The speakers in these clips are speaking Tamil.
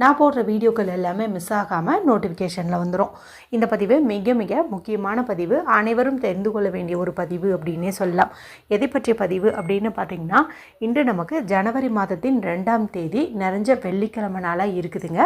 நான் போடுற வீடியோக்கள் எல்லாமே மிஸ் ஆகாமல் நோட்டிஃபிகேஷனில் வந்துடும் இந்த பதிவு மிக மிக முக்கியமான பதிவு. அனைவரும் தெரிந்து கொள்ள வேண்டிய ஒரு பதிவு அப்படின்னே சொல்லலாம். எதை பற்றிய பதிவு அப்படின்னு பார்த்தீங்கன்னா இன்று நமக்கு ஜனவரி மாதத்தின் ரெண்டாம் தேதி நிறைஞ்ச வெள்ளிக்கிழமை நாளாக இருக்குதுங்க.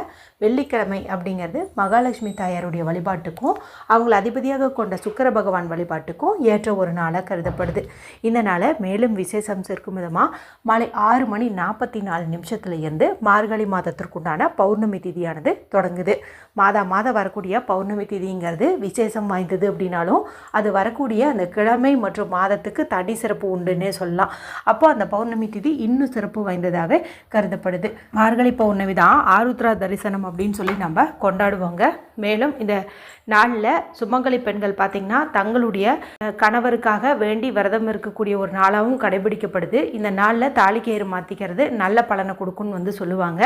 வெள்ளிக்கிழமை அப்படிங்கிறது மகாலட்சுமி தாயாருடைய வழிபாட்டுக்கும் அவங்கள அதிபதியாக கொண்ட சுக்கர பகவான் வழிபாட்டுக்கும் ஏற்ற ஒரு நாளாக கருதப்படுது. இந்த நாளை மேலும் விசேஷம் சேர்க்கும் விதமாக மாலை ஆறு மணி நாற்பத்தி நாலு நிமிஷத்துல இருந்து மார்கழி மாதத்திற்குண்டான பௌர்ணமி திதியானது தொடங்குது. மாதா மாதம் வரக்கூடிய பௌர்ணமி திதிங்கிறது விசேஷம் வாய்ந்தது அப்படின்னாலும் அது வரக்கூடிய அந்த கிழமை மற்றும் மாதத்துக்கு தனி சிறப்பு உண்டுன்னே சொல்லலாம். அப்போ அந்த பௌர்ணமி திதி இன்னும் சிறப்பு வாய்ந்ததாகவே கருதப்படுது. மார்கழி பௌர்ணமி தான் ஆருத்ரா தரிசனம் அப்படின்னு சொல்லி நம்ம கொண்டாடுவோங்க. மேலும் இந்த நாளில் சுமங்கலி பெண்கள் பார்த்திங்கன்னா தங்களுடைய கணவருக்காக வேண்டி விரதம் இருக்கக்கூடிய ஒரு நாளாகவும் கடைபிடிக்கப்படுது. இந்த நாளில் தாலிக்கயிறு மாற்றிக்கிறது நல்ல பலனை கொடுக்கும்னு வந்து சொல்லுவாங்க.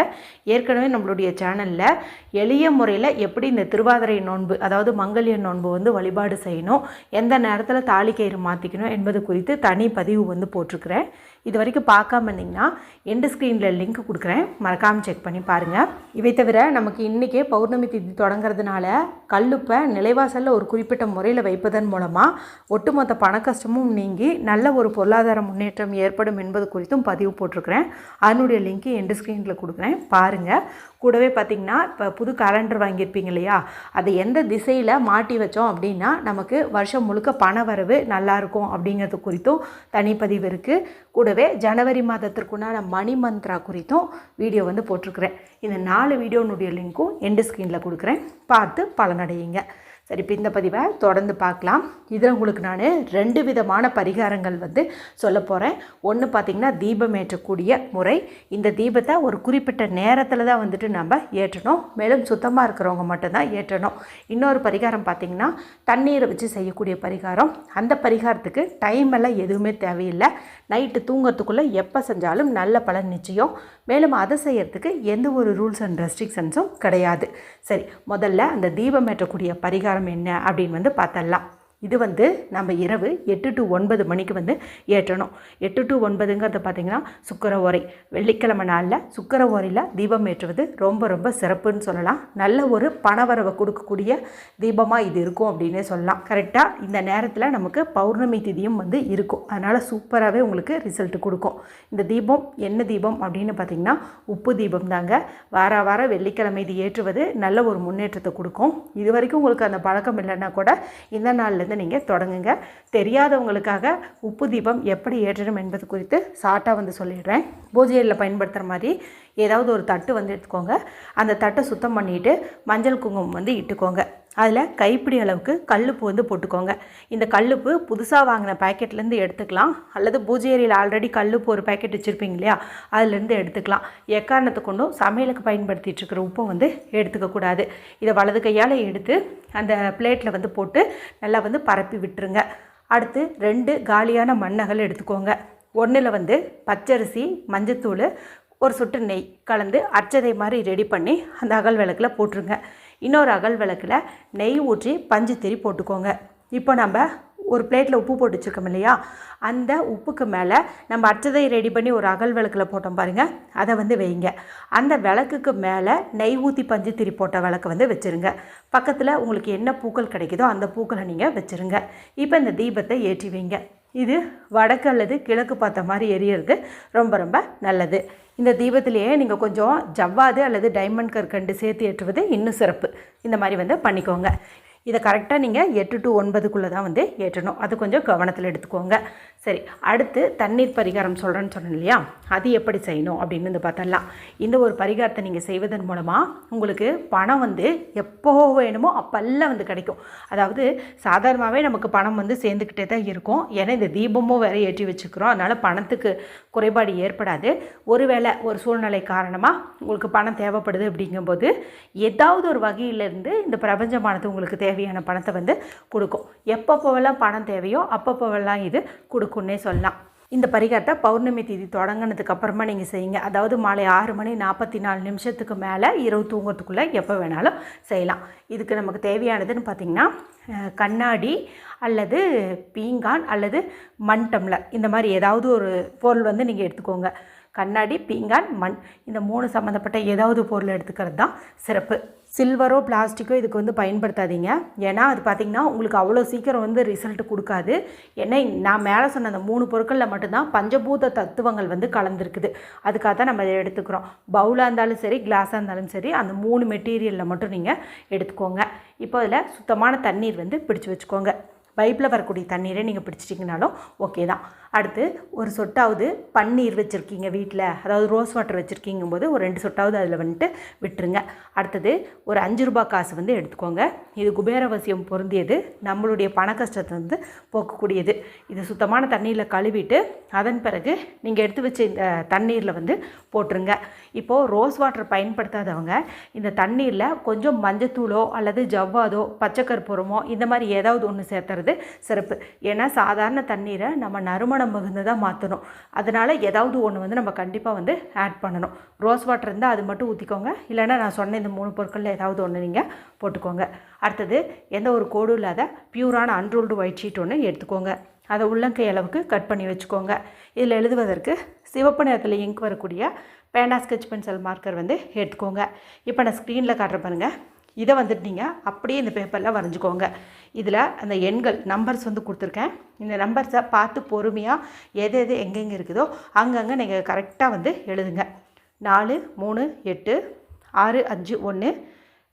ஏற்கனவே நம்ம நம்மளுடைய சேனலில் எளிய முறையில் எப்படி இந்த திருவாதிரை நோன்பு அதாவது மங்கல்ய நோன்பு வந்து வழிபாடு செய்யணும் எந்த நேரத்தில் தாலிக்கயிறு மாற்றிக்கணும் என்பது குறித்து தனி பதிவு வந்து போட்டிருக்கிறேன். இது வரைக்கும் பார்க்காம இருந்தீங்கன்னா எண்டு ஸ்க்ரீனில் லிங்க் கொடுக்குறேன். மறக்காமல் செக் பண்ணி பாருங்கள் இவை தவிர நமக்கு இன்றைக்கே பௌர்ணமி திதி தொடங்குறதுனால கல்லுப்பை நிலைவாசலில் ஒரு குறிப்பிட்ட முறையில் வைப்பதன் மூலமாக ஒட்டுமொத்த பண கஷ்டமும் நீங்கி நல்ல ஒரு பொருளாதார முன்னேற்றம் ஏற்படும் என்பது குறித்தும் பதிவு போட்டிருக்கிறேன். அதனுடைய லிங்க்கு எண்டு ஸ்க்ரீனில் கொடுக்குறேன். பாருங்கள் கூடவே பார்த்திங்கன்னா இப்போ புது கேலண்டர் வாங்கியிருப்பீங்க இல்லையா? அதை எந்த திசையில் மாட்டி வச்சோம் அப்படின்னா நமக்கு வருஷம் முழுக்க பண வரவு நல்லாயிருக்கும் அப்படிங்கிறது குறித்தும் தனிப்பதிவு இருக்குது கூடவே ஜனவரி மாதத்திற்குண்டான மணி மந்த்ரா குறித்தும் வீடியோ வந்து போட்டிருக்கிறேன். இந்த நாலு வீடியோனுடைய லிங்க்கும் எண்டு ஸ்க்ரீனில் கொடுக்குறேன். பார்த்து பலனடையுங்க. சரி இப்போ இந்த பதிவை தொடர்ந்து பார்க்கலாம். இதில் உங்களுக்கு நான் ரெண்டு விதமான பரிகாரங்கள் வந்து சொல்ல போகிறேன் ஒன்று பார்த்திங்கன்னா தீபம் ஏற்றக்கூடிய முறை. இந்த தீபத்தை ஒரு குறிப்பிட்ட நேரத்தில் தான் வந்துட்டு நம்ம ஏற்றணும். மேலும் சுத்தமாக இருக்கிறவங்க மட்டும்தான் ஏற்றணும். இன்னொரு பரிகாரம் பார்த்திங்கன்னா தண்ணீரை வச்சு செய்யக்கூடிய பரிகாரம். அந்த பரிகாரத்துக்கு டைம் எல்லாம் எதுவுமே தேவையில்லை. நைட்டு தூங்கறதுக்குள்ளே எப்போ செஞ்சாலும் நல்ல பலன் நிச்சயம். மேலும் அதை செய்கிறதுக்கு எந்த ஒரு ரூல்ஸ் அண்ட் ரெஸ்ட்ரிக்ஷன்ஸும் கிடையாது. சரி முதல்ல அந்த தீபம் ஏற்றக்கூடிய பரிகாரம் என்ன அப்படின்னு வந்து பார்த்தரலாம். இது வந்து நம்ம இரவு எட்டு டு ஒன்பது மணிக்கு வந்து ஏற்றணும். எட்டு டு ஒன்பதுங்கிறது பார்த்திங்கன்னா சுக்கர ஓரை. வெள்ளிக்கிழமை நாளில் சுக்கர ஓரையில் தீபம் ஏற்றுவது ரொம்ப ரொம்ப சிறப்புன்னு சொல்லலாம். நல்ல ஒரு பணவரவை கொடுக்கக்கூடிய தீபமாக இது இருக்கும் அப்படின்னே சொல்லலாம். கரெக்டாக இந்த நேரத்தில் நமக்கு பௌர்ணமி திதியும் வந்து இருக்கும். அதனால் சூப்பராகவே உங்களுக்கு ரிசல்ட் கொடுக்கும். இந்த தீபம் என்ன தீபம் அப்படின்னு பார்த்திங்கன்னா உப்பு தீபம் தாங்க. வார வாரம் வெள்ளிக்கிழமை இது ஏற்றுவது நல்ல ஒரு முன்னேற்றத்தை கொடுக்கும். இது வரைக்கும் உங்களுக்கு அந்த பழக்கம் இல்லைன்னா கூட இந்த நாள்லேருந்து நீங்கள் தொடங்குங்க. தெரியாதவங்களுக்காக உப்பு தீபம் எப்படி ஏற்றணும் என்பது குறித்து ஷார்ட்டாக வந்து சொல்லிடுறேன். பூஜையில் பயன்படுத்துகிற மாதிரி ஏதாவது ஒரு தட்டு வந்து எடுத்துக்கோங்க. அந்த தட்டை சுத்தம் பண்ணிவிட்டு மஞ்சள் குங்குமம் வந்து இட்டுக்கோங்க. அதில் கைப்பிடி அளவுக்கு கல்லுப்பு வந்து போட்டுக்கோங்க. இந்த கல்லுப்பு புதுசாக வாங்கின பேக்கெட்லேருந்து எடுத்துக்கலாம். அல்லது பூஜை அறையில் ஆல்ரெடி கல்லுப்பு ஒரு பேக்கெட் வச்சுருப்பீங்க இல்லையா? அதுலேருந்து எடுத்துக்கலாம். எக்காரணத்தை கொண்டும் சமையலுக்கு பயன்படுத்திகிட்டு இருக்கிற உப்பை வந்து எடுத்துக்கக்கூடாது இதை வலது கையால் எடுத்து அந்த பிளேட்டில் வந்து போட்டு நல்லா வந்து பரப்பி விட்டுருங்க. அடுத்து ரெண்டு காலியான மண்ணகல் எடுத்துக்கோங்க. ஒன்றில் வந்து பச்சரிசி மஞ்சத்தூள் ஒரு சொட்டு நெய் கலந்து அச்சதை மாதிரி ரெடி பண்ணி அந்த அகல் விளக்கில் போட்டுருங்க. இன்னொரு அகல் விளக்கில் நெய் ஊற்றி பஞ்சு திரி போட்டுக்கோங்க. இப்போ நம்ம ஒரு பிளேட்டில் உப்பு போட்டு வச்சுருக்கோம் இல்லையா? அந்த உப்புக்கு மேலே நம்ம அச்சதை ரெடி பண்ணி ஒரு அகல் விளக்கில் போட்டோம் பாருங்கள் அதை வந்து வைங்க. அந்த விளக்குக்கு மேலே நெய் ஊற்றி பஞ்சு திரி போட்ட விளக்கு வந்து வச்சுருங்க. பக்கத்தில் உங்களுக்கு என்ன பூக்கள் கிடைக்குதோ அந்த பூக்களை நீங்கள் வச்சுருங்க. இப்போ இந்த தீபத்தை ஏற்றி வைங்க. இது வடக்கு அல்லது கிழக்கு பார்த்த மாதிரி எரியறது ரொம்ப ரொம்ப நல்லது. இந்த தீபத்திலேயே நீங்கள் கொஞ்சம் ஜவ்வாது அல்லது டைமண்ட் கற்கண்டு சேர்த்து ஏற்றுவது இன்னும் சிறப்பு. இந்த மாதிரி வந்து பண்ணிக்கோங்க. இதை கரெக்டாக நீங்கள் எட்டு டு ஒன்பதுக்குள்ளே தான் வந்து ஏற்றணும். அது கொஞ்சம் கவனத்தில் எடுத்துக்கோங்க. சரி அடுத்து தண்ணீர் பரிகாரம் சொல்கிறேன்னு சொன்னேன் இல்லையா? அது எப்படி செய்யணும் அப்படின்னு வந்து பார்த்தலாம் இந்த ஒரு பரிகாரத்தை நீங்கள் செய்வதன் மூலமாக உங்களுக்கு பணம் வந்து எப்போ வேணுமோ அப்பெல்லாம் வந்து கிடைக்கும். அதாவது சாதாரணமாகவே நமக்கு பணம் வந்து சேர்ந்துக்கிட்டே தான் இருக்கும். ஏன்னா இந்த தீபமும் வேறு ஏற்றி வச்சுக்கிறோம். அதனால் பணத்துக்கு குறைபாடு ஏற்படாது. ஒருவேளை ஒரு சூழ்நிலை காரணமாக உங்களுக்கு பணம் தேவைப்படுது அப்படிங்கும்போது ஏதாவது ஒரு வகையிலேருந்து இந்த பிரபஞ்சமானது உங்களுக்கு தேவையான பணத்தை வந்து கொடுக்கும். எப்பப்போவெல்லாம் பணம் தேவையோ அப்பப்போவெல்லாம் இது கொடுக்கும். இருக்குன்னே சொல்லலாம். இந்த பரிகாரத்தை பௌர்ணமி தேதி தொடங்கினதுக்கு அப்புறமா நீங்கள் செய்யுங்க. அதாவது மாலை ஆறு மணி நாற்பத்தி நாலு நிமிஷத்துக்கு மேலே இரவு தூங்குறதுக்குள்ளே எப்போ வேணாலும் செய்யலாம். இதுக்கு நமக்கு தேவையானதுன்னு பார்த்திங்கன்னா கண்ணாடி அல்லது பீங்கான் அல்லது மண் டம்ளர். இந்த மாதிரி ஏதாவது ஒரு பொருள் வந்து நீங்கள் எடுத்துக்கோங்க. கண்ணாடி பீங்கான் மண் இந்த மூணு சம்மந்தப்பட்ட ஏதாவது பொருள் எடுத்துக்கிறது தான் சிறப்பு. சில்வரோ பிளாஸ்டிக்கோ இதுக்கு வந்து பயன்படுத்தாதீங்க. ஏன்னா அது பார்த்திங்கன்னா உங்களுக்கு அவ்வளோ சீக்கிரம் வந்து ரிசல்ட் கொடுக்காது. ஏன்னா நான் மேலே சொன்ன அந்த மூணு பொருட்களில் மட்டும்தான் பஞ்சபூத தத்துவங்கள் வந்து கலந்துருக்குது. அதுக்காக தான் நம்ம இதை எடுத்துக்கிறோம். பவுலாக இருந்தாலும் சரி கிளாஸாக இருந்தாலும் சரி அந்த மூணு மெட்டீரியலில் மட்டும் நீங்கள் எடுத்துக்கோங்க. இப்போ அதில் சுத்தமான தண்ணீர் வந்து பிடிச்சு வச்சுக்கோங்க. பைப்பில் வரக்கூடிய தண்ணீரை நீங்கள் பிடிச்சிட்டிங்கனாலும் ஓகே தான். அடுத்து ஒரு சொட்டாவது பன்னீர் வச்சுருக்கீங்க வீட்டில் அதாவது ரோஸ் வாட்டர் வச்சுருக்கீங்கும் போது ஒரு ரெண்டு சொட்டாவது அதில் வந்துட்டு விட்டுருங்க. அடுத்தது ஒரு அஞ்சு ரூபாய் காசு வந்து எடுத்துக்கோங்க. இது குபேரவசியம் பொருந்தியது நம்மளுடைய பண கஷ்டத்தை வந்து போக்கக்கூடியது. இது சுத்தமான தண்ணீரில் கழுவிட்டு அதன் பிறகு நீங்கள் எடுத்து வச்ச இந்த தண்ணீரில் வந்து போட்டுருங்க. இப்போது ரோஸ் வாட்டர் பயன்படுத்தாதவங்க இந்த தண்ணீரில் கொஞ்சம் மஞ்சத்தூளோ அல்லது ஜவ்வாதோ பச்சைக்கற்பூரமோ இந்த மாதிரி ஏதாவது ஒன்று சேர்த்துறது சிறப்பு. ஏன்னா சாதாரண தண்ணீரை நம்ம நறுமணம் மிகுந்ததாக மாற்றணும் அதனால் ஏதாவது ஒன்று வந்து நம்ம கண்டிப்பாக வந்து ஆட் பண்ணணும். ரோஸ் வாட்டர் இருந்தால் அது மட்டும் ஊற்றிக்கோங்க இல்லைன்னா நான் சொன்ன இந்த மூணு பொருட்களில் ஏதாவது ஒன்று நீங்கள் போட்டுக்கோங்க. அடுத்தது எந்த ஒரு கோடும் இல்லாத பியூரான அன்ரோல்டு ஒயிட் ஷீட் ஒன்று எடுத்துக்கோங்க. அதை உள்ளங்கை அளவுக்கு கட் பண்ணி வச்சுக்கோங்க. இதில் எழுதுவதற்கு சிவப்பு நிறத்தில் இங்க் வரக்கூடிய பேனா ஸ்கெச் பென்சில் மார்க்கர் வந்து எடுத்துக்கோங்க. இப்போ நான் ஸ்க்ரீனில் காட்டுற பாருங்கள் இதை வந்துட்டு நீங்கள் அப்படியே இந்த பேப்பரில் வரைஞ்சிக்கோங்க. இதில் அந்த எண்கள் நம்பர்ஸ் வந்து கொடுத்துருக்கேன். இந்த நம்பர்ஸை பார்த்து பொறுமையாக எது எது எங்கெங்கே இருக்குதோ அங்கங்கே நீங்கள் கரெக்டாக வந்து எழுதுங்க. நாலு மூணு எட்டு ஆறு அஞ்சு ஒன்று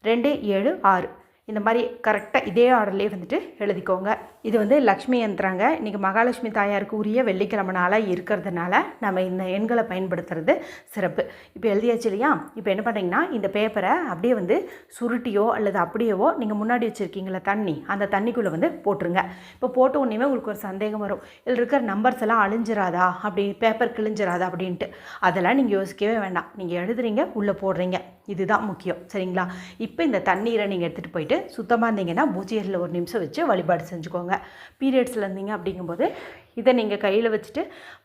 ரெண்டு ஏழு ஆறு. இந்த மாதிரி கரெக்டாக இதே ஆர்டர்லேயே வந்துட்டு எழுதிக்கோங்க. இது வந்து லக்ஷ்மி யந்திராங்க. இன்றைக்கி மகாலட்சுமி தாயாருக்கு உரிய வெள்ளிக்கிழமை நாளாக இருக்கிறதுனால நம்ம இந்த எண்களை பயன்படுத்துறது சிறப்பு. இப்போ எழுதியாச்சு இல்லையா? இப்போ என்ன பண்ணுறீங்கன்னா இந்த பேப்பரை அப்படியே வந்து சுருட்டியோ அல்லது அப்படியேவோ நீங்கள் முன்னாடி வச்சுருக்கீங்களா தண்ணி அந்த தண்ணிக்குள்ளே வந்து போட்டுருங்க. இப்போ போட்ட உடனே உங்களுக்கு ஒரு சந்தேகம் வரும். இதில் இருக்கிற நம்பர்ஸ் எல்லாம் அழிஞ்சிராதா? அப்படி பேப்பர் கிழிஞ்சிராதா? அப்படின்ட்டு. அதெல்லாம் நீங்கள் யோசிக்கவே வேண்டாம். நீங்கள் எழுதுறீங்க உள்ளே போடுறீங்க. இதுதான் முக்கியம் சரிங்களா? இப்போ இந்த தண்ணீரை நீங்கள் எடுத்துகிட்டு போயிட்டு சுத்தமாக இருந்தீங்கன்னா பூஜையில் ஒரு நிமிஷம் வச்சு வழிபாடு செஞ்சுக்கோங்க. பீரியட்ஸில் இருந்தீங்க அப்படிங்கும்போது இதை நீங்கள் கையில் வச்சுட்டு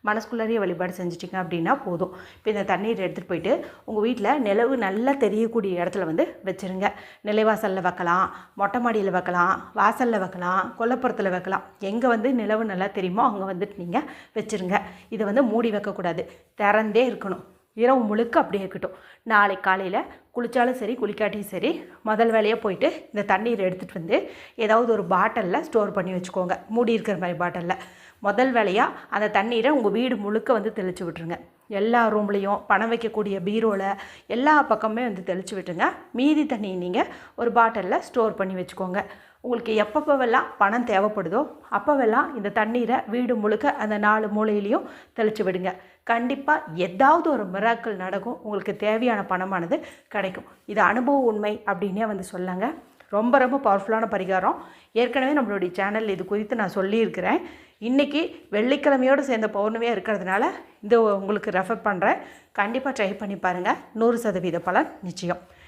மனசுக்குள்ளாரியே வழிபாடு செஞ்சிட்டிங்க அப்படின்னா போதும். இப்போ இந்த தண்ணீர் எடுத்துகிட்டு போயிட்டு உங்கள் வீட்டில் நிலவு நல்லா தெரியக்கூடிய இடத்துல வந்து வச்சுருங்க. நிலைவாசலில் வைக்கலாம் மொட்டை மாடியில் வைக்கலாம் வாசலில் வைக்கலாம் கொல்லப்புறத்தில் வைக்கலாம். எங்கே வந்து நிலவு நல்லா தெரியுமோ அங்கே வந்துட்டு நீங்கள் வச்சுருங்க. இதை வந்து மூடி வைக்கக்கூடாது. திறந்தே இருக்கணும். இரவு முழுக்க அப்படியே இருக்கட்டும். நாளை காலையில் குளித்தாலும் சரி குளிக்காட்டியும் சரி முதல் வேலையாக போயிட்டு இந்த தண்ணீர் எடுத்துகிட்டு வந்து ஏதாவது ஒரு பாட்டிலில் ஸ்டோர் பண்ணி வச்சுக்கோங்க. மூடி இருக்கிற மாதிரி பாட்டிலில். முதல் வேலையாக அந்த தண்ணீரை உங்கள் வீடு முழுக்க வந்து தெளித்து விட்டுருங்க. எல்லா ரூம்லேயும் பணம் வைக்கக்கூடிய பீரோவில் எல்லா பக்கமே வந்து தெளித்து விட்டுருங்க. மீதி தண்ணியை நீங்கள் ஒரு பாட்டிலில் ஸ்டோர் பண்ணி வச்சுக்கோங்க. உங்களுக்கு எப்பப்போவெல்லாம் பணம் தேவைப்படுதோ அப்போவெல்லாம் இந்த தண்ணீரை வீடு முழுக்க அந்த நாலு மூலையிலையும் தெளித்து விடுங்க. கண்டிப்பாக ஏதாவது ஒரு மிராக்கள் நடக்கும். உங்களுக்கு தேவையான பணமானது கிடைக்கும். இது அனுபவ உண்மை அப்படின்னே வந்து சொல்லாங்க ரொம்ப ரொம்ப பவர்ஃபுல்லான பரிகாரம். ஏற்கனவே நம்மளுடைய சேனல் இது குறித்து நான் சொல்லியிருக்கிறேன். இன்றைக்கி வெள்ளிக்கிழமையோடு சேர்ந்த பௌர்ணமியாக இருக்கிறதுனால இந்த உங்களுக்கு ரெஃபர் பண்ணுறேன் கண்டிப்பாக ட்ரை பண்ணி பாருங்கள் நூறு சதவீத பலன் நிச்சயம்.